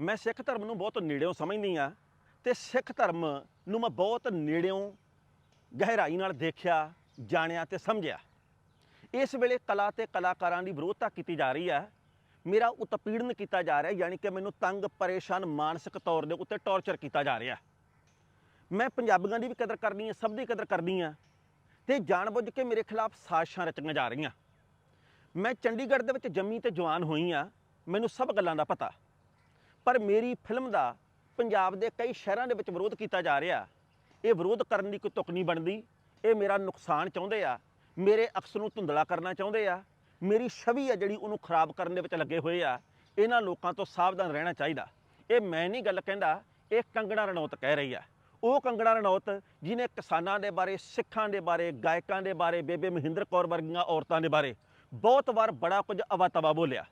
ਮੈਂ ਸਿੱਖ ਧਰਮ ਨੂੰ ਬਹੁਤ ਨੇੜਿਓਂ ਸਮਝਦੀ ਆ ਤੇ ਸਿੱਖ ਧਰਮ ਨੂੰ ਮੈਂ ਬਹੁਤ ਨੇੜਿਓਂ ਗਹਿਰਾਈ ਨਾਲ ਦੇਖਿਆ, ਜਾਣਿਆ ਤੇ ਸਮਝਿਆ। ਇਸ ਵੇਲੇ ਕਲਾ ਤੇ ਕਲਾਕਾਰਾਂ ਦੀ ਵਿਰੋਧਤਾ ਕੀਤੀ ਜਾ ਰਹੀ ਹੈ। ਮੇਰਾ ਉਤਪੀੜਨ ਕੀਤਾ ਜਾ ਰਿਹਾ, ਯਾਨੀ ਕਿ ਮੈਨੂੰ ਤੰਗ, ਪਰੇਸ਼ਾਨ, ਮਾਨਸਿਕ ਤੌਰ ਦੇ ਉੱਤੇ ਟੌਰਚਰ ਕੀਤਾ ਜਾ ਰਿਹਾ। ਮੈਂ ਪੰਜਾਬੀਆਂ ਦੀ ਵੀ ਕਦਰ ਕਰਨੀ ਹੈ, ਸਭ ਦੀ ਕਦਰ ਕਰਨੀ ਆ ਤੇ ਜਾਣਬੁੱਝ ਕੇ ਮੇਰੇ ਖਿਲਾਫ ਸਾਜ਼ਿਸ਼ਾਂ ਰਚੀਆਂ ਜਾ ਰਹੀਆਂ। ਮੈਂ ਚੰਡੀਗੜ੍ਹ ਦੇ ਵਿੱਚ ਜੰਮੀ ਤੇ ਜਵਾਨ ਹੋਈ ਆ ਮੈਨੂੰ ਸਭ ਗੱਲਾਂ ਦਾ ਪਤਾ। ਪਰ ਮੇਰੀ ਫਿਲਮ ਦਾ ਪੰਜਾਬ ਦੇ ਕਈ ਸ਼ਹਿਰਾਂ ਦੇ ਵਿੱਚ ਵਿਰੋਧ ਕੀਤਾ ਜਾ ਰਿਹਾ। ਇਹ ਵਿਰੋਧ ਕਰਨ ਦੀ ਕੋਈ ਤੁਕ ਨਹੀਂ ਬਣਦੀ। ਇਹ ਮੇਰਾ ਨੁਕਸਾਨ ਚਾਹੁੰਦੇ ਆ। ਮੇਰੇ ਅਕਸ ਨੂੰ ਧੁੰਦਲਾ ਕਰਨਾ ਚਾਹੁੰਦੇ ਆ। ਮੇਰੀ ਛਵੀ ਆ ਜਿਹੜੀ ਉਹਨੂੰ ਖਰਾਬ ਕਰਨ ਦੇ ਵਿੱਚ ਲੱਗੇ ਹੋਏ ਆ। ਇਹਨਾਂ ਲੋਕਾਂ ਤੋਂ ਸਾਵਧਾਨ ਰਹਿਣਾ ਚਾਹੀਦਾ। ਇਹ ਮੈਂ ਨਹੀਂ ਗੱਲ ਕਹਿੰਦਾ, ਇਹ ਕੰਗਣਾ ਰਣੌਤ ਕਹਿ ਰਹੀ ਆ। ਉਹ ਕੰਗਣਾ ਰਣੌਤ ਜਿਨੇ ਕਿਸਾਨਾਂ ਦੇ ਬਾਰੇ, ਸਿੱਖਾਂ ਦੇ ਬਾਰੇ, ਗਾਇਕਾਂ ਦੇ ਬਾਰੇ, ਬੇਬੇ ਮਹਿੰਦਰ ਕੌਰ ਵਰਗੀਆਂ ਔਰਤਾਂ ਦੇ ਬਾਰੇ ਬਹੁਤ ਵਾਰ ਬੜਾ ਕੁਝ ਅਵਾਤਵਾ ਬੋਲਿਆ।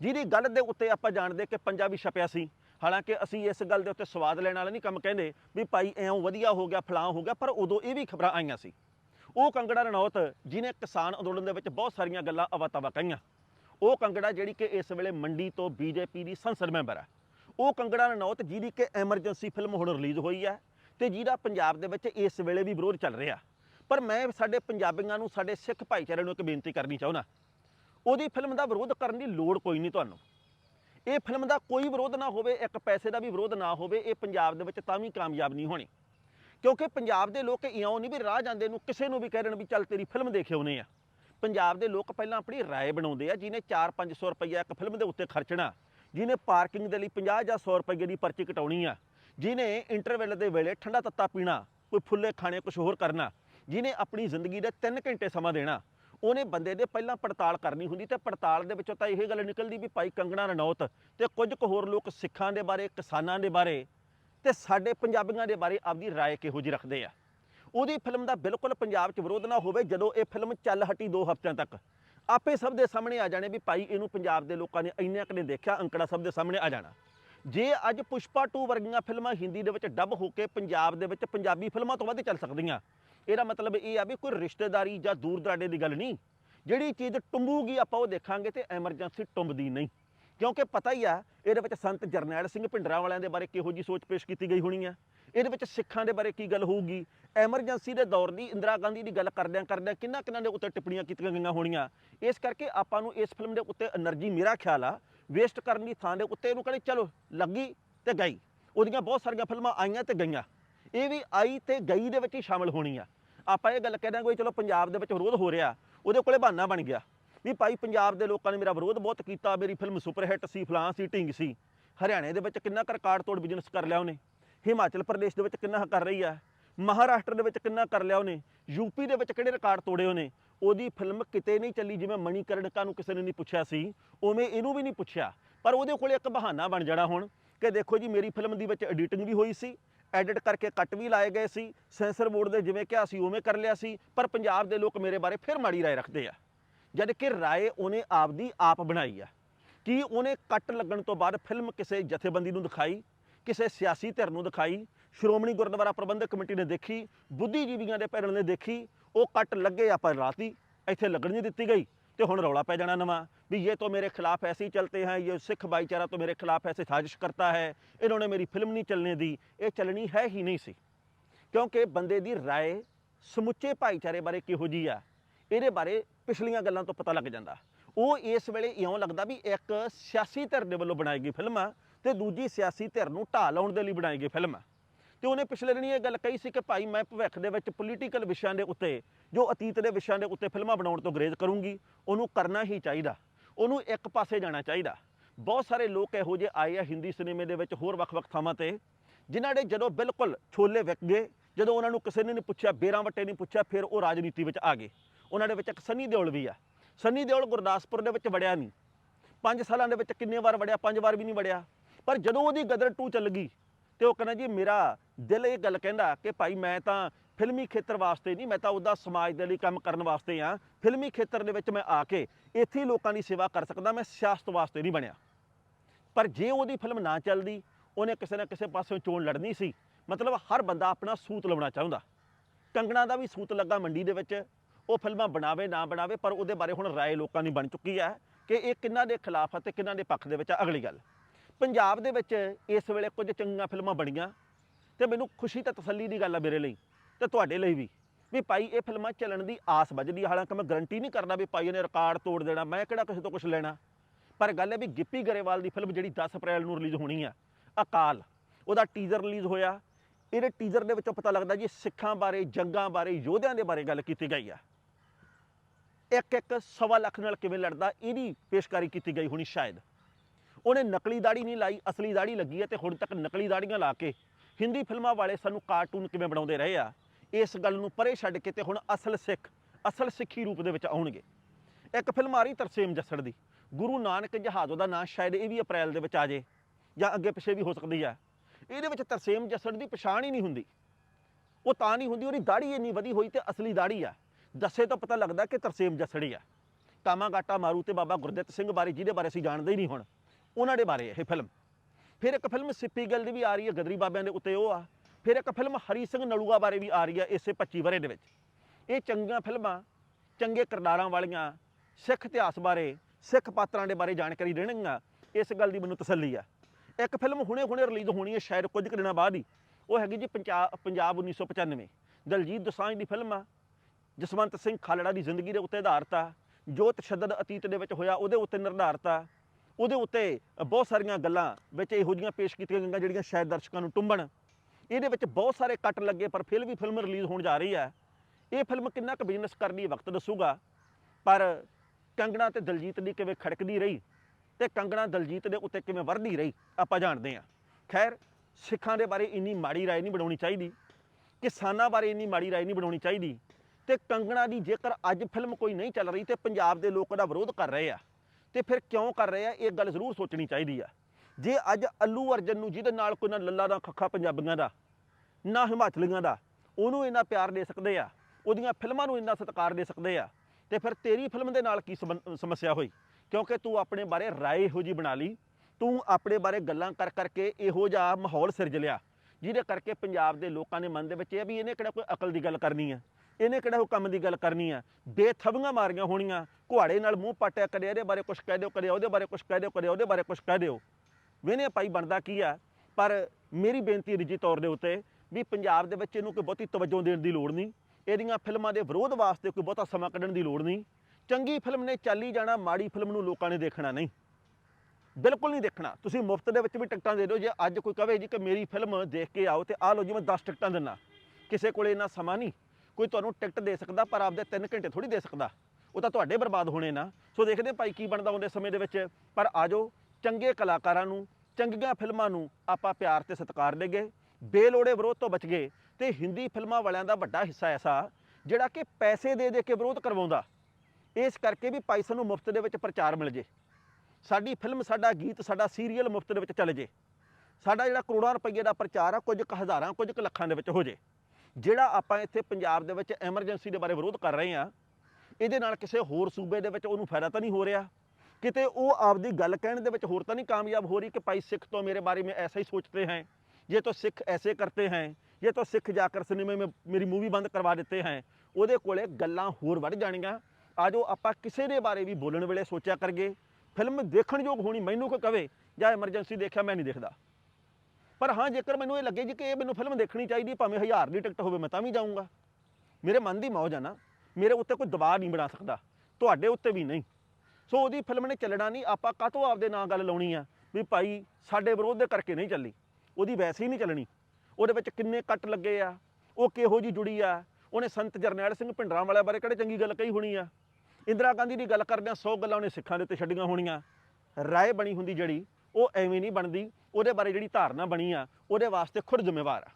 ਜਿਹਦੀ ਗੱਲ ਦੇ ਉੱਤੇ ਆਪਾਂ ਜਾਣਦੇ ਕਿ ਪੰਜਾਬੀ ਛਪਿਆ ਸੀ। ਹਾਲਾਂਕਿ ਅਸੀਂ ਇਸ ਗੱਲ ਦੇ ਉੱਤੇ ਸਵਾਦ ਲੈਣ ਵਾਲਾ ਨਹੀਂ ਕੰਮ ਕਹਿੰਦੇ ਵੀ ਭਾਈ ਐਂ ਵਧੀਆ ਹੋ ਗਿਆ ਫਲਾਂ ਹੋ ਗਿਆ, ਪਰ ਉਦੋਂ ਇਹ ਵੀ ਖਬਰਾਂ ਆਈਆਂ ਸੀ। ਉਹ ਕੰਗੜਾ ਰਣੌਤ ਜਿਨੇ ਕਿਸਾਨ ਅੰਦੋਲਨ ਦੇ ਵਿੱਚ ਬਹੁਤ ਸਾਰੀਆਂ ਗੱਲਾਂ ਅਵਾਤਵਾ ਕਹੀਆਂ। ਉਹ ਕੰਗੜਾ ਜਿਹੜੀ ਕਿ ਇਸ ਵੇਲੇ ਮੰਡੀ ਤੋਂ ਬੀਜੇਪੀ ਦੀ ਸੰਸਦ ਮੈਂਬਰ ਹੈ। ਉਹ ਕੰਗੜਾ ਰਣੌਤ ਜਿਹਦੀ ਕਿ ਐਮਰਜੈਂਸੀ ਫਿਲਮ ਹੁਣ ਰਿਲੀਜ਼ ਹੋਈ ਹੈ ਤੇ ਜਿਹਦਾ ਪੰਜਾਬ ਦੇ ਵਿੱਚ ਇਸ ਵੇਲੇ ਵੀ ਵਿਰੋਧ ਚੱਲ ਰਿਹਾ। ਪਰ ਮੈਂ ਸਾਡੇ ਪੰਜਾਬੀਆਂ ਨੂੰ, ਸਾਡੇ ਸਿੱਖ ਭਾਈਚਾਰੇ ਨੂੰ ਇੱਕ ਬੇਨਤੀ ਕਰਨੀ ਚਾਹੁੰਦਾ। ਉਹਦੀ ਫਿਲਮ ਦਾ ਵਿਰੋਧ ਕਰਨ ਦੀ ਲੋੜ ਕੋਈ ਨਹੀਂ ਤੁਹਾਨੂੰ। ਇਹ ਫਿਲਮ ਦਾ ਕੋਈ ਵਿਰੋਧ ਨਾ ਹੋਵੇ, ਇੱਕ ਪੈਸੇ ਦਾ ਵੀ ਵਿਰੋਧ ਨਾ ਹੋਵੇ, ਇਹ ਪੰਜਾਬ ਦੇ ਵਿੱਚ ਤਾਂ ਵੀ ਕਾਮਯਾਬ ਨਹੀਂ ਹੋਣੀ। ਕਿਉਂਕਿ ਪੰਜਾਬ ਦੇ ਲੋਕ ਇਉਂ ਨਹੀਂ ਵੀ ਰਾਹ ਜਾਂਦੇ ਨੂੰ ਕਿਸੇ ਨੂੰ ਵੀ ਕਹਿ ਦੇਣ ਵੀ ਚੱਲ ਤੇਰੀ ਫਿਲਮ ਦੇਖੇ ਆਉਨੇ ਆ। ਪੰਜਾਬ ਦੇ ਲੋਕ ਪਹਿਲਾਂ ਆਪਣੀ ਰਾਏ ਬਣਾਉਂਦੇ ਆ, ਜਿਹਨੇ 4-500 ਰੁਪਈਆ ਇੱਕ ਫਿਲਮ ਦੇ ਉੱਤੇ ਖਰਚਣਾ, ਜਿਹਨੇ ਪਾਰਕਿੰਗ ਦੇ ਲਈ 50 ਜਾਂ 100 ਰੁਪਏ ਦੀ ਪਰਚੀ ਕਟਾਉਣੀ ਆ, ਜਿਹਨੇ ਇੰਟਰਵੈਲ ਦੇ ਵੇਲੇ ਠੰਡਾ ਤੱਤਾ ਪੀਣਾ, ਕੋਈ ਫੁੱਲੇ ਖਾਣੇ ਕੁਝ ਹੋਰ ਕਰਨਾ, ਜਿਹਨੇ ਆਪਣੀ ਜ਼ਿੰਦਗੀ ਦੇ 3 ਘੰਟੇ ਸਮਾਂ ਦੇਣਾ ਉਹਨੇ ਬੰਦੇ ਦੇ ਪਹਿਲਾਂ ਪੜਤਾਲ ਕਰਨੀ ਹੁੰਦੀ ਤੇ ਪੜਤਾਲ ਦੇ ਵਿੱਚੋਂ ਤਾਂ ਇਹ ਗੱਲ ਨਿਕਲਦੀ ਵੀ ਭਾਈ ਕੰਗਣਾ ਰਣੌਤ ਤੇ ਕੁਝ ਕੁ ਹੋਰ ਲੋਕ ਸਿੱਖਾਂ ਦੇ ਬਾਰੇ ਕਿਸਾਨਾਂ ਦੇ ਬਾਰੇ ਤੇ ਸਾਡੇ ਪੰਜਾਬੀਆਂ ਦੇ ਬਾਰੇ ਆਪਦੀ رائے ਕਿਹੋ ਜਿਹੀ ਰੱਖਦੇ ਆ ਉਹਦੀ ਫਿਲਮ ਦਾ ਬਿਲਕੁਲ ਪੰਜਾਬ 'ਚ ਵਿਰੋਧ ਨਾ ਹੋਵੇ ਜਦੋਂ ਇਹ ਫਿਲਮ ਚੱਲ ਹਟੀ 2 ਹਫ਼ਤਿਆਂ ਤੱਕ ਆਪੇ ਸਭ ਦੇ ਸਾਹਮਣੇ ਆ ਜਾਣੇ ਵੀ ਭਾਈ ਇਹਨੂੰ ਪੰਜਾਬ ਦੇ ਲੋਕਾਂ ਨੇ ਇੰਨੇ ਕੁ ਨੇ ਦੇਖਿਆ ਅੰਕੜਾ ਸਭ ਦੇ ਸਾਹਮਣੇ ਆ ਜਾਣਾ ਜੇ ਅੱਜ ਪੁਸ਼ਪਾ 2 ਵਰਗੀਆਂ ਫਿਲਮਾਂ ਹਿੰਦੀ ਦੇ ਵਿੱਚ ਡੱਬ ਹੋ ਕੇ ਪੰਜਾਬ ਦੇ ਵਿੱਚ ਪੰਜਾਬੀ ਫਿਲਮਾਂ ਤੋਂ ਵੱਧ ਚੱਲ ਸਕਦੀਆਂ ਇਹਦਾ ਮਤਲਬ ਇਹ ਆ ਵੀ ਕੋਈ ਰਿਸ਼ਤੇਦਾਰੀ ਜਾਂ ਦੂਰ ਦਰਾਡੇ ਦੀ ਗੱਲ ਨਹੀਂ। ਜਿਹੜੀ ਚੀਜ਼ ਟੁੰਬੂਗੀ ਆਪਾਂ ਉਹ ਦੇਖਾਂਗੇ ਤੇ ਐਮਰਜੈਂਸੀ ਟੁੰਬਦੀ ਨਹੀਂ। ਕਿਉਂਕਿ ਪਤਾ ਹੀ ਆ, ਇਹਦੇ ਵਿੱਚ ਸੰਤ ਜਰਨੈਲ ਸਿੰਘ ਭਿੰਡਰਾਂ ਵਾਲਿਆਂ ਦੇ ਬਾਰੇ ਕਿਹੋ ਜੀ ਸੋਚ ਪੇਸ਼ ਕੀਤੀ ਗਈ ਹੋਣੀ ਆ। ਇਹਦੇ ਵਿੱਚ ਸਿੱਖਾਂ ਦੇ ਬਾਰੇ ਕੀ ਗੱਲ ਹੋਊਗੀ? ਐਮਰਜੈਂਸੀ ਦੇ ਦੌਰ ਦੀ ਇੰਦਰਾ ਗਾਂਧੀ ਦੀ ਗੱਲ ਕਰਦਿਆਂ ਕਰਦਿਆਂ ਕਿੰਨਾ ਕਿੰਨਾ ਦੇ ਉੱਤੇ ਟਿੱਪਣੀਆਂ ਕੀਤੀਆਂ ਗਈਆਂ ਹੋਣੀਆਂ। ਇਸ ਕਰਕੇ ਆਪਾਂ ਨੂੰ ਇਸ ਫਿਲਮ ਦੇ ਉੱਤੇ એનર્ਜੀ ਮੇਰਾ ਖਿਆਲ ਆ ਵੇਸਟ ਕਰਨ ਦੀ ਥਾਂ ਦੇ ਉੱਤੇ ਇਹਨੂੰ ਕਹਿੰਦੇ, ਚਲੋ, ਲੱਗੀ ਤੇ ਗਈ। ਉਹਦੀਆਂ ਬਹੁਤ ਸਾਰੀਆਂ ਫਿਲਮਾਂ ਆਈਆਂ ਤੇ ਗਈਆਂ। ਇਹ ਵੀ ਆਈ ਤੇ ਗਈ ਦੇ ਵਿੱਚ ਹੀ ਸ਼ਾਮਿਲ ਹੋਣੀ ਆ ਆਪਾਂ ਇਹ ਗੱਲ ਕਹਿ ਦਾਂਗੇ ਵੀ ਚਲੋ ਪੰਜਾਬ ਦੇ ਵਿੱਚ ਵਿਰੋਧ ਹੋ ਰਿਹਾ, ਉਹਦੇ ਕੋਲੇ ਬਹਾਨਾ ਬਣ ਗਿਆ। ਵੀ ਭਾਈ ਪੰਜਾਬ ਦੇ ਲੋਕਾਂ ਨੇ ਮੇਰਾ ਵਿਰੋਧ ਬਹੁਤ ਕੀਤਾ, ਮੇਰੀ ਫਿਲਮ ਸੁਪਰ ਹਿੱਟ ਸੀ ਫਲਾਂ ਸੀ, ਢਿੰਗ ਸੀ। ਹਰਿਆਣੇ ਦੇ ਵਿੱਚ ਕਿੰਨਾ ਕੁ ਰਿਕਾਰਡ ਤੋੜ ਬਿਜ਼ਨਸ ਕਰ ਲਿਆ ਉਹਨੇ। ਹਿਮਾਚਲ ਪ੍ਰਦੇਸ਼ ਦੇ ਵਿੱਚ ਕਿੰਨਾ ਕਰ ਰਹੀ ਆ। ਮਹਾਰਾਸ਼ਟਰ ਦੇ ਵਿੱਚ ਕਿੰਨਾ ਕਰ ਲਿਆ ਉਹਨੇ। ਯੂਪੀ ਦੇ ਵਿੱਚ ਕਿਹੜੇ ਰਿਕਾਰਡ ਤੋੜੇ ਉਹਨੇ। ਉਹਦੀ ਫਿਲਮ ਕਿਤੇ ਨਹੀਂ ਚੱਲੀ ਜਿਵੇਂ ਮਣੀਕਰਣਕਾ ਨੂੰ ਕਿਸੇ ਨੇ ਨਹੀਂ ਪੁੱਛਿਆ ਸੀ। ਉਵੇਂ ਇਹਨੂੰ ਵੀ ਨਹੀਂ ਪੁੱਛਿਆ। ਪਰ ਉਹਦੇ ਕੋਲੇ ਇੱਕ ਬਹਾਨਾ ਬਣ ਜਾਣਾ ਹੁਣ ਕਿ ਦੇਖੋ ਜੀ, ਮੇਰੀ ਫਿਲਮ ਦੀ ਵਿੱਚ ਐਡੀਟਿੰਗ ਵੀ ਹੋਈ ਸੀ। ਐਡਿਟ ਕਰਕੇ ਕੱਟ ਵੀ ਲਾਏ ਗਏ ਸੀ, ਸੈਂਸਰ ਬੋਰਡ ਦੇ ਜਿਵੇਂ ਕਿਹਾ ਸੀ, ਉਵੇਂ ਕਰ ਲਿਆ ਸੀ, ਪਰ ਪੰਜਾਬ ਦੇ ਲੋਕ ਮੇਰੇ ਬਾਰੇ ਫਿਰ ਮਾੜੀ ਰਾਏ ਰੱਖਦੇ ਆ। ਜਦ ਕਿ ਰਾਏ ਉਹਨੇ ਆਪਦੀ ਆਪ ਬਣਾਈ ਆ। ਕੀ ਉਹਨੇ ਕੱਟ ਲੱਗਣ ਤੋਂ ਬਾਅਦ ਫਿਲਮ ਕਿਸੇ ਜਥੇਬੰਦੀ ਨੂੰ ਦਿਖਾਈ, ਕਿਸੇ ਸਿਆਸੀ ਧਿਰ ਨੂੰ ਦਿਖਾਈ, ਸ਼੍ਰੋਮਣੀ ਗੁਰਦੁਆਰਾ ਪ੍ਰਬੰਧਕ ਕਮੇਟੀ ਨੇ ਦੇਖੀ, ਬੁੱਧੀਜੀਵੀਆਂ ਦੇ ਪੈਰਲ ਨੇ ਦੇਖੀ, ਉਹ ਕੱਟ ਲੱਗੇ ਆਪਾਂ ਰਾਤੀ, ਇੱਥੇ ਲੱਗਣ ਨਹੀਂ ਦਿੱਤੀ ਗਈ। ਤੇ ਹੁਣ ਰੌਲਾ ਪੈ ਜਾਣਾ ਨਵਾਂ ਵੀ ਇਹ तो मेरे खिलाफ ऐसे ही चलते हैं ये सिख भाईचारा तो मेरे खिलाफ ऐसे साजिश करता है इन्होंने मेरी फिल्म नहीं चलने दी ਇਹ ਚੱਲਣੀ ਹੈ ਹੀ ਨਹੀਂ ਸੀ ਕਿਉਂਕਿ ਬੰਦੇ ਦੀ ਰਾਏ ਸਮੁੱਚੇ ਭਾਈਚਾਰੇ ਬਾਰੇ ਕਿਹੋ ਜੀ ਆ ਇਹਦੇ ਬਾਰੇ ਪਿਛਲੀਆਂ ਗੱਲਾਂ ਤੋਂ ਪਤਾ ਲੱਗ ਜਾਂਦਾ ਉਹ ਇਸ ਵੇਲੇ ਇਉਂ ਲੱਗਦਾ ਵੀ ਇੱਕ ਸਿਆਸੀ ਧਿਰ ਦੇ ਵੱਲੋਂ ਬਣਾਈ ਗਈ ਫਿਲਮ ਆ ਤੇ ਦੂਜੀ ਸਿਆਸੀ ਧਿਰ ਨੂੰ ਢਾਹ ਲਾਉਣ ਦੇ ਲਈ ਬਣਾਈ ਗਈ ਫਿਲਮ ਆ ਤੇ ਉਹਨੇ ਪਿਛਲੇ ਦਿਨੀ ਇਹ ਗੱਲ ਕਹੀ ਸੀ ਕਿ ਭਾਈ ਮੈਂ ਭਵਿੱਖ ਦੇ ਵਿੱਚ ਪੋਲੀਟੀਕਲ ਵਿਸ਼ਿਆਂ ਦੇ ਉੱਤੇ, ਜੋ ਅਤੀਤ ਦੇ ਵਿਸ਼ਿਆਂ ਦੇ ਉੱਤੇ ਫਿਲਮਾਂ ਬਣਾਉਣ ਤੋਂ ਗਰੇਜ਼ ਕਰੂੰਗੀ, ਉਹਨੂੰ ਕਰਨਾ ਹੀ ਚਾਹੀਦਾ। ਉਹਨੂੰ ਇੱਕ ਪਾਸੇ ਜਾਣਾ ਚਾਹੀਦਾ। ਬਹੁਤ ਸਾਰੇ ਲੋਕ ਇਹੋ ਜਿਹੇ ਆਏ ਆ ਹਿੰਦੀ ਸਿਨੇਮੇ ਦੇ ਵਿੱਚ ਹੋਰ ਵੱਖ-ਵੱਖ ਥਾਵਾਂ ਤੇ, ਜਿਨ੍ਹਾਂ ਦੇ ਜਦੋਂ ਬਿਲਕੁਲ ਛੋਲੇ ਵਿਕ ਗਏ, ਜਦੋਂ ਉਹਨਾਂ ਨੂੰ ਕਿਸੇ ਨੇ ਨਹੀਂ ਪੁੱਛਿਆ, ਬੇਰਾਂ ਵੱਟੇ ਨਹੀਂ ਪੁੱਛਿਆ, ਫਿਰ ਉਹ ਰਾਜਨੀਤੀ ਵਿੱਚ ਆ ਗਏ। ਉਹਨਾਂ ਦੇ ਵਿੱਚ ਇੱਕ ਸੰਨੀ ਦਿਓਲ ਵੀ ਆ। ਸੰਨੀ ਦਿਓਲ ਗੁਰਦਾਸਪੁਰ ਦੇ ਵਿੱਚ ਵੜਿਆ ਨਹੀਂ। ਪੰਜ ਸਾਲਾਂ ਦੇ ਵਿੱਚ ਕਿੰਨੇ ਵਾਰ ਵੜਿਆ, ਪੰਜ ਵਾਰ ਵੀ ਨਹੀਂ ਵੜਿਆ। ਪਰ ਜਦੋਂ ਉਹਦੀ ਗਦਰ 2 ਚੱਲ ਗਈ ਤੇ ਉਹ ਕਹਿੰਦਾ ਜੀ, ਮੇਰਾ ਦਿਲ ਇਹ ਗੱਲ ਕਹਿੰਦਾ ਕਿ ਭਾਈ ਮੈਂ ਤਾਂ ਫਿਲਮੀ ਖੇਤਰ ਵਾਸਤੇ ਨਹੀਂ, ਮੈਂ ਤਾਂ ਉਹਦਾ ਸਮਾਜ ਦੇ ਲਈ ਕੰਮ ਕਰਨ ਵਾਸਤੇ ਆ। ਫਿਲਮੀ ਖੇਤਰ ਦੇ ਵਿੱਚ ਮੈਂ ਆ ਕੇ ਇੱਥੇ ਲੋਕਾਂ ਦੀ ਸੇਵਾ ਕਰ ਸਕਦਾ, ਮੈਂ ਸਿਆਸਤ ਵਾਸਤੇ ਨਹੀਂ ਬਣਿਆ। ਪਰ ਜੇ ਉਹਦੀ ਫਿਲਮ ਨਾ ਚੱਲਦੀ, ਉਹਨੇ ਕਿਸੇ ਨਾ ਕਿਸੇ ਪਾਸਿਓਂ ਚੋਣ ਲੜਨੀ ਸੀ। ਮਤਲਬ ਹਰ ਬੰਦਾ ਆਪਣਾ ਸੂਤ ਲਾਉਣਾ ਚਾਹੁੰਦਾ। ਕੰਗਣਾ ਦਾ ਵੀ ਸੂਤ ਲੱਗਾ ਮੰਡੀ ਦੇ ਵਿੱਚ। ਉਹ ਫਿਲਮਾਂ ਬਣਾਵੇ, ਨਾ ਬਣਾਵੇ, ਪਰ ਉਹਦੇ ਬਾਰੇ ਹੁਣ ਰਾਏ ਲੋਕਾਂ ਦੀ ਬਣ ਚੁੱਕੀ ਹੈ ਕਿ ਇਹ ਕਿੰਨਾ ਦੇ ਖਿਲਾਫ ਹੈ ਤੇ ਕਿੰਨਾ ਦੇ ਪੱਖ ਦੇ ਵਿੱਚ ਹੈ ਅਗਲੀ ਗੱਲ। ਪੰਜਾਬ ਦੇ ਵਿੱਚ ਇਸ ਵੇਲੇ ਕੁਝ ਚੰਗੀਆਂ ਫਿਲਮਾਂ ਬਣੀਆਂ ਤੇ ਮੈਨੂੰ ਖੁਸ਼ੀ ਤੇ ਤਸੱਲੀ ਦੀ ਗੱਲ ਆ ਮੇਰੇ ਲਈ ਤੇ ਤੁਹਾਡੇ ਲਈ ਵੀ ਵੀ ਭਾਈ ਇਹ ਫਿਲਮਾਂ ਚੱਲਣ ਦੀ ਆਸ ਵੱਜਦੀ ਆ। ਹਾਲਾਂਕਿ ਮੈਂ ਗਰੰਟੀ ਨਹੀਂ ਕਰਦਾ ਵੀ ਭਾਈ ਇਹਨੇ ਰਿਕਾਰਡ ਤੋੜ ਦੇਣਾ, ਮੈਂ ਕਿਹੜਾ ਕਿਸੇ ਤੋਂ ਕੁਝ ਲੈਣਾ। ਪਰ ਗੱਲ ਹੈ ਵੀ ਗਿੱਪੀ ਗਰੇਵਾਲ ਦੀ ਫਿਲਮ ਜਿਹੜੀ 10 ਅਪ੍ਰੈਲ ਨੂੰ ਰਿਲੀਜ਼ ਹੋਣੀ ਆ, ਅਕਾਲ, ਉਹਦਾ ਟੀਜ਼ਰ ਰਿਲੀਜ਼ ਹੋਇਆ। ਇਹਦੇ ਟੀਜ਼ਰ ਦੇ ਵਿੱਚੋਂ ਪਤਾ ਲੱਗਦਾ ਜੀ ਸਿੱਖਾਂ ਬਾਰੇ, ਜੰਗਾਂ ਬਾਰੇ, ਯੋਧਿਆਂ ਦੇ ਬਾਰੇ ਗੱਲ ਕੀਤੀ ਗਈ ਆ। ਇੱਕ ਇੱਕ ਸਵਾ ਲੱਖ ਨਾਲ ਕਿਵੇਂ ਲੜਦਾ, ਇਹਦੀ ਪੇਸ਼ਕਾਰੀ ਕੀਤੀ ਗਈ ਹੋਣੀ ਸ਼ਾਇਦ। ਉਹਨੇ ਨਕਲੀ ਦਾੜੀ ਨਹੀਂ ਲਾਈ, ਅਸਲੀ ਦਾੜੀ ਲੱਗੀ ਹੈ ਤੇ ਹੁਣ ਤੱਕ ਨਕਲੀ ਦਾੜੀਆਂ ਲਾ ਕੇ ਹਿੰਦੀ ਫਿਲਮਾਂ ਵਾਲੇ ਸਾਨੂੰ ਕਾਰਟੂਨ ਕਿਵੇਂ ਬਣਾਉਂਦੇ ਰਹੇ ਆ, ਇਸ ਗੱਲ ਨੂੰ ਪਰੇ ਛੱਡ ਕੇ ਤੇ ਹੁਣ ਅਸਲ ਸਿੱਖ, ਅਸਲ ਸਿੱਖੀ ਰੂਪ ਦੇ ਵਿੱਚ ਆਉਣਗੇ। ਇੱਕ ਫਿਲਮ ਆ ਰਹੀ ਤਰਸੇਮ ਜੱਸੜ ਦੀ, ਗੁਰੂ ਨਾਨਕ ਜਹਾਜ਼ੋ ਦਾ ਨਾਂ ਸ਼ਾਇਦ ਇਹ ਵੀ ਅਪ੍ਰੈਲ ਦੇ ਵਿੱਚ ਆ ਜੇ ਜਾਂ ਅੱਗੇ ਪਿੱਛੇ ਵੀ ਹੋ ਸਕਦੀ ਆ। ਇਹਦੇ ਵਿੱਚ ਤਰਸੇਮ ਜੱਸੜ ਦੀ ਪਛਾਣ ਹੀ ਨਹੀਂ ਹੁੰਦੀ। ਉਹ ਤਾਂ ਨਹੀਂ ਹੁੰਦੀ, ਉਹਦੀ ਦਾੜੀ ਇੰਨੀ ਵਧੀ ਹੋਈ ਤੇ ਅਸਲੀ ਦਾੜੀ ਆ। ਦੱਸੇ ਤਾਂ ਪਤਾ ਲੱਗਦਾ ਕਿ ਤਰਸੇਮ ਜੱਸੜੀ ਆ। ਕਾਮਾ ਗਾਟਾ ਮਾਰੂ ਤੇ ਬਾਬਾ ਗੁਰਦਿੱਤ ਸਿੰਘ ਬਾਰੇ ਜਿਹਦੇ ਬਾਰੇ ਅਸੀਂ ਜਾਣਦੇ ਹੀ ਨਹੀਂ ਹੁਣ। ਉਹਨਾਂ ਦੇ ਬਾਰੇ ਇਹ ਫਿਲਮ। ਫਿਰ ਇੱਕ ਫਿਲਮ ਸਿੱਪੀ ਗਿੱਲ ਦੀ ਵੀ ਆ ਰਹੀ ਹੈ, ਗਦਰੀ ਬਾਬਿਆਂ ਦੇ ਉੱਤੇ ਉਹ ਆ। ਫਿਰ ਇੱਕ ਫਿਲਮ ਹਰੀ ਸਿੰਘ ਨਲੂਆ ਬਾਰੇ ਵੀ ਆ ਰਹੀ ਹੈ, ਇਸੇ 25 ਵਰੇ ਦੇ ਵਿੱਚ। ਇਹ ਚੰਗੀਆਂ ਫਿਲਮਾਂ, ਚੰਗੇ ਕਿਰਦਾਰਾਂ ਵਾਲੀਆਂ, ਸਿੱਖ ਇਤਿਹਾਸ ਬਾਰੇ, ਸਿੱਖ ਪਾਤਰਾਂ ਦੇ ਬਾਰੇ ਜਾਣਕਾਰੀ ਦੇਣਗੀਆਂ, ਇਸ ਗੱਲ ਦੀ ਮੈਨੂੰ ਤਸੱਲੀ ਆ। ਇੱਕ ਫਿਲਮ ਹੁਣੇ-ਹੁਣੇ ਰਿਲੀਜ਼ ਹੋਣੀ ਹੈ, ਸ਼ਾਇਦ ਕੁਝ ਕੁ ਦਿਨਾਂ ਬਾਅਦ ਹੀ। ਉਹ ਹੈਗੀ ਜੀ ਪੰਜਾਬ ਪੰਜਾਬ 1995 ਦਲਜੀਤ ਦੋਸਾਂਝ ਦੀ ਫਿਲਮ ਆ। ਜਸਵੰਤ ਸਿੰਘ ਖਾਲੜਾ ਦੀ ਜ਼ਿੰਦਗੀ ਦੇ ਉੱਤੇ ਆਧਾਰਿਤ ਆ। ਜੋ ਤਸ਼ੱਦਦ ਅਤੀਤ ਦੇ ਵਿੱਚ ਹੋਇਆ, ਉਹਦੇ ਉੱਤੇ ਨਿਰਧਾਰਿਤ ਆ। ਉਹਦੇ ਉੱਤੇ ਬਹੁਤ ਸਾਰੀਆਂ ਗੱਲਾਂ ਵਿੱਚ ਇਹੋ ਜਿਹੀਆਂ ਪੇਸ਼ ਕੀਤੀਆਂ ਗਈਆਂ ਜਿਹੜੀਆਂ ਸ਼ਾਇਦ ਦਰਸ਼ਕਾਂ ਨੂੰ ਟੁੰਬਣ। ਇਹਦੇ ਵਿੱਚ ਬਹੁਤ ਸਾਰੇ ਕੱਟ ਲੱਗੇ, ਪਰ ਫਿਰ ਵੀ ਫਿਲਮ ਰਿਲੀਜ਼ ਹੋਣ ਜਾ ਰਹੀ ਹੈ। ਇਹ ਫਿਲਮ ਕਿੰਨਾ ਕੁ ਬਿਜ਼ਨਸ ਕਰਦੀ ਹੈ ਵਕਤ ਦੱਸੂਗਾ। ਪਰ ਕੰਗਣਾ ਤੇ ਦਲਜੀਤ ਦੀ ਕਿਵੇਂ ਖੜਕਦੀ ਰਹੀ ਤੇ ਕੰਗਣਾ ਦਲਜੀਤ ਦੇ ਉੱਤੇ ਕਿਵੇਂ ਵਰਦੀ ਰਹੀ, ਆਪਾਂ ਜਾਣਦੇ ਹਾਂ। ਖੈਰ, ਸਿੱਖਾਂ ਦੇ ਬਾਰੇ ਇੰਨੀ ਮਾੜੀ ਰਾਏ ਨਹੀਂ ਬਣਾਉਣੀ ਚਾਹੀਦੀ। ਕਿਸਾਨਾਂ ਬਾਰੇ ਇੰਨੀ ਮਾੜੀ ਰਾਏ ਨਹੀਂ ਬਣਾਉਣੀ ਚਾਹੀਦੀ। ਤੇ ਕੰਗਣਾ ਦੀ ਜੇਕਰ ਅੱਜ ਫਿਲਮ ਕੋਈ ਨਹੀਂ ਚੱਲ ਰਹੀ ਤੇ ਪੰਜਾਬ ਦੇ ਲੋਕ ਉਹਦਾ ਵਿਰੋਧ ਕਰ ਰਹੇ ਆ। ਤੇ ਫਿਰ ਕਿਉਂ ਕਰ ਰਹੇ ਆ? ਇਹ ਗੱਲ ਜ਼ਰੂਰ ਸੋਚਣੀ ਚਾਹੀਦੀ ਆ। ਜੇ ਅੱਜ ਅੱਲੂ ਅਰਜਨ ਨੂੰ ਜਿਹਦੇ ਨਾਲ ਕੋਈ ਨਾ ਲੱਲਾ ਦਾ ਖੱਖਾ ਪੰਜਾਬੀਆਂ ਦਾ, ਨਾ ਹਿਮਾਚਲੀਆਂ ਦਾ, ਉਹਨੂੰ ਇੰਨਾ ਪਿਆਰ ਦੇ ਸਕਦੇ ਆ, ਉਹਦੀਆਂ ਫਿਲਮਾਂ ਨੂੰ ਇੰਨਾ ਸਤਿਕਾਰ ਦੇ ਸਕਦੇ ਆ, ਤੇ ਫਿਰ ਤੇਰੀ ਫਿਲਮ ਦੇ ਨਾਲ ਕੀ ਸਮੱਸਿਆ ਹੋਈ? ਕਿਉਂਕਿ ਤੂੰ ਆਪਣੇ ਬਾਰੇ ਰਾਏ ਇਹੋ ਜੀ ਬਣਾ ਲਈ, ਤੂੰ ਆਪਣੇ ਬਾਰੇ ਗੱਲਾਂ ਕਰ ਕਰਕੇ ਇਹੋ ਜਿਹਾ ਮਾਹੌਲ ਸਿਰਜ ਲਿਆ, ਜਿਹਦੇ ਕਰਕੇ ਪੰਜਾਬ ਦੇ ਲੋਕਾਂ ਦੇ ਮਨ ਦੇ ਵਿੱਚ ਇਹ ਵੀ ਇਹਨੇ ਕਿਹੜਾ ਕੋਈ ਅਕਲ ਦੀ ਗੱਲ ਕਰਨੀ ਹੈ ਇਹਨੇ ਕਿਹੜਾ ਕੋਈ ਕੰਮ ਦੀ ਗੱਲ ਕਰਨੀ ਆ? ਬੇਥਬੀਆਂ ਮਾਰੀਆਂ ਹੋਣੀਆਂ। ਕੁਹਾੜੇ ਨਾਲ ਮੂੰਹ ਪਾਟਿਆ ਕਦੇ ਇਹਦੇ ਬਾਰੇ ਕੁਝ ਕਹਿ ਦਿਓ ਕਦੇ ਉਹਦੇ ਬਾਰੇ ਕੁਝ ਕਹਿ ਦਿਓ ਕਦੇ ਉਹਦੇ ਬਾਰੇ ਕੁਝ ਕਹਿ ਦਿਓ। ਵੇਨੇ ਭਾਈ ਬਣਦਾ ਕੀ ਆ? ਪਰ ਮੇਰੀ ਬੇਨਤੀ ਰਿਜੀ ਤੌਰ ਦੇ ਉੱਤੇ ਵੀ ਪੰਜਾਬ ਦੇ ਵਿੱਚ ਇਹਨੂੰ ਕੋਈ ਬਹੁਤੀ ਤਵੱਜੋ ਦੇਣ ਦੀ ਲੋੜ ਨਹੀਂ। ਇਹਦੀਆਂ ਫਿਲਮਾਂ ਦੇ ਵਿਰੋਧ ਵਾਸਤੇ ਕੋਈ ਬਹੁਤਾ ਸਮਾਂ ਕੱਢਣ ਦੀ ਲੋੜ ਨਹੀਂ। ਚੰਗੀ ਫਿਲਮ ਨੇ ਚੱਲੀ ਜਾਣਾ, ਮਾੜੀ ਫਿਲਮ ਨੂੰ ਲੋਕਾਂ ਨੇ ਦੇਖਣਾ ਨਹੀਂ। ਬਿਲਕੁਲ ਨਹੀਂ ਦੇਖਣਾ। ਤੁਸੀਂ ਮੁਫਤ ਦੇ ਵਿੱਚ ਵੀ ਟਿਕਟਾਂ ਦੇ ਦਿਓ। ਜੇ ਅੱਜ ਕੋਈ ਕਹੇ ਜੀ ਕਿ ਮੇਰੀ ਫਿਲਮ ਦੇਖ ਕੇ ਆਓ ਤੇ ਆ ਲਓ ਜੀ, ਮੈਂ 10 ਟਿਕਟਾਂ ਦਿੰਨਾ। ਕਿਸੇ ਕੋਲੇ ਇੰਨਾ ਸਮਾਂ ਨਹੀਂ। ਕੋਈ ਤੁਹਾਨੂੰ ਟਿਕਟ ਦੇ ਸਕਦਾ, ਪਰ ਆਪਦੇ 3 ਘੰਟੇ ਥੋੜੀ ਦੇ ਸਕਦਾ। ਉਹ ਤਾਂ ਤੁਹਾਡੇ ਬਰਬਾਦ ਹੋਣੇ ਨਾ। ਸੋ ਦੇਖਦੇ ਭਾਈ ਕੀ ਬਣਦਾ ਹੁੰਦੇ ਸਮੇਂ ਦੇ ਵਿੱਚ। ਪਰ ਆਜੋ ਚੰਗੇ ਕਲਾਕਾਰਾਂ ਨੂੰ, ਚੰਗੀਆਂ ਫਿਲਮਾਂ ਨੂੰ ਆਪਾਂ ਪਿਆਰ ਤੇ ਸਤਿਕਾਰ ਦੇਗੇ ਬੇਲੋੜੇ ਵਿਰੋਧ ਤੋਂ ਬਚ ਗਏ ਤੇ ਹਿੰਦੀ ਫਿਲਮਾਂ ਵਾਲਿਆਂ ਦਾ ਵੱਡਾ ਹਿੱਸਾ ਐਸਾ, ਜਿਹੜਾ ਕਿ ਪੈਸੇ ਦੇ ਦੇ ਕੇ ਵਿਰੋਧ ਕਰਵਾਉਂਦਾ। ਇਸ ਕਰਕੇ ਵੀ ਭਾਈ ਸਾਨੂੰ ਮੁਫਤ ਦੇ ਵਿੱਚ ਪ੍ਰਚਾਰ ਮਿਲ ਜੇ। ਸਾਡੀ ਫਿਲਮ, ਸਾਡਾ ਗੀਤ, ਸਾਡਾ ਸੀਰੀਅਲ ਮੁਫਤ ਦੇ ਵਿੱਚ ਚੱਲ ਜੇ। ਸਾਡਾ ਜਿਹੜਾ ਕਰੋੜਾਂ ਰੁਪਏ ਦਾ ਪ੍ਰਚਾਰ ਆ, ਕੁਝ ਕੁ ਹਜ਼ਾਰਾਂ, ਕੁਝ ਕੁ ਲੱਖਾਂ ਦੇ ਵਿੱਚ ਹੋ ਜੇ। ਜਿਹੜਾ ਆਪਾਂ ਇੱਥੇ ਪੰਜਾਬ ਦੇ ਵਿੱਚ ਐਮਰਜੈਂਸੀ ਦੇ ਬਾਰੇ ਵਿਰੋਧ ਕਰ ਰਹੇ ਆ ਇਹਦੇ ਨਾਲ ਕਿਸੇ ਹੋਰ ਸੂਬੇ ਦੇ ਵਿੱਚ ਉਹਨੂੰ ਫਾਇਦਾ ਤਾਂ ਨਹੀਂ ਹੋ ਰਿਹਾ ਕਿਤੇ ਉਹ ਆਪਦੀ ਗੱਲ ਕਹਿਣ ਦੇ ਵਿੱਚ ਹੋਰ ਤਾਂ ਨਹੀਂ ਕਾਮਯਾਬ ਹੋ ਰਹੀ ਕਿ ਭਾਈ ਸਿੱਖ ਤੋਂ ਮੇਰੇ ਬਾਰੇ में ऐसा ही सोचते हैं ये तो सिख ऐसे करते हैं ये तो सिख जाकर सिनेमे में ਮੇਰੀ ਮੂਵੀ ਬੰਦ ਕਰਵਾ ਦਿੱਤੇ हैं ਉਹਦੇ ਕੋਲੇ ਗੱਲਾਂ ਹੋਰ ਵੱਧ ਜਾਣੀਆਂ ਆਜੋ ਆਪਾਂ ਕਿਸੇ ਦੇ ਬਾਰੇ ਵੀ ਬੋਲਣ ਵੇਲੇ ਸੋਚਿਆ ਕਰਗੇ ਫਿਲਮ ਦੇਖਣ ਯੋਗ ਹੋਣੀ ਮੈਨੂੰ ਕੋਈ ਕਵੇ ਜਾਂ ਐਮਰਜੈਂਸੀ ਦੇਖਿਆ ਮੈਂ ਨਹੀਂ ਦੇਖਦਾ ਪਰ ਹਾਂ, ਜੇਕਰ ਮੈਨੂੰ ਇਹ ਲੱਗੇ ਜੀ ਕਿ ਇਹ ਮੈਨੂੰ ਫਿਲਮ ਦੇਖਣੀ ਚਾਹੀਦੀ, ਭਾਵੇਂ ਹਜ਼ਾਰ ਦੀ ਟਿਕਟ ਹੋਵੇ, ਮੈਂ ਤਾਂ ਵੀ ਜਾਊਂਗਾ। ਮੇਰੇ ਮਨ ਦੀ ਮੌਜ ਆ ਨਾ, ਮੇਰੇ ਉੱਤੇ ਕੋਈ ਦਬਾਅ ਨਹੀਂ ਬਣਾ ਸਕਦਾ, ਤੁਹਾਡੇ ਉੱਤੇ ਵੀ ਨਹੀਂ। ਸੋ ਉਹਦੀ ਫਿਲਮ ਨੇ ਚੱਲਣਾ ਨਹੀਂ, ਆਪਾਂ ਕਾਹਤੋਂ ਆਪਦੇ ਨਾਂ ਗੱਲ ਲਾਉਣੀ ਆ, ਵੀ ਭਾਈ ਸਾਡੇ ਵਿਰੋਧ ਦੇ ਕਰਕੇ ਨਹੀਂ ਚੱਲੀ। ਉਹਦੀ ਵੈਸੇ ਹੀ ਨਹੀਂ ਚੱਲਣੀ। ਉਹਦੇ ਵਿੱਚ ਕਿੰਨੇ ਕੱਟ ਲੱਗੇ ਆ, ਉਹ ਕਿਹੋ ਜੀ ਜੁੜੀ ਆ, ਉਹਨੇ ਸੰਤ ਜਰਨੈਲ ਸਿੰਘ ਭਿੰਡਰਾਂ ਵਾਲਿਆਂ ਬਾਰੇ ਕਿਹੜੇ ਚੰਗੀ ਗੱਲ ਕਹੀ ਹੋਣੀ ਆ? ਇੰਦਰਾ ਗਾਂਧੀ ਦੀ ਗੱਲ ਕਰਦੇ ਆ 100 ਗੱਲਾਂ ਉਹਨੇ ਸਿੱਖਾਂ ਦੇ ਉੱਤੇ ਛੱਡੀਆਂ ਹੋਣੀਆਂ। ਰਾਏ ਬਣੀ ਹੁੰਦੀ ਜਿਹੜੀ ਉਹ ਐਵੇਂ ਨਹੀਂ ਬਣਦੀ। ਉਹਦੇ ਬਾਰੇ ਜਿਹੜੀ ਧਾਰਨਾ ਬਣੀ ਆ, ਉਹਦੇ ਵਾਸਤੇ ਖੁਦ ਜ਼ਿੰਮੇਵਾਰ ਆ।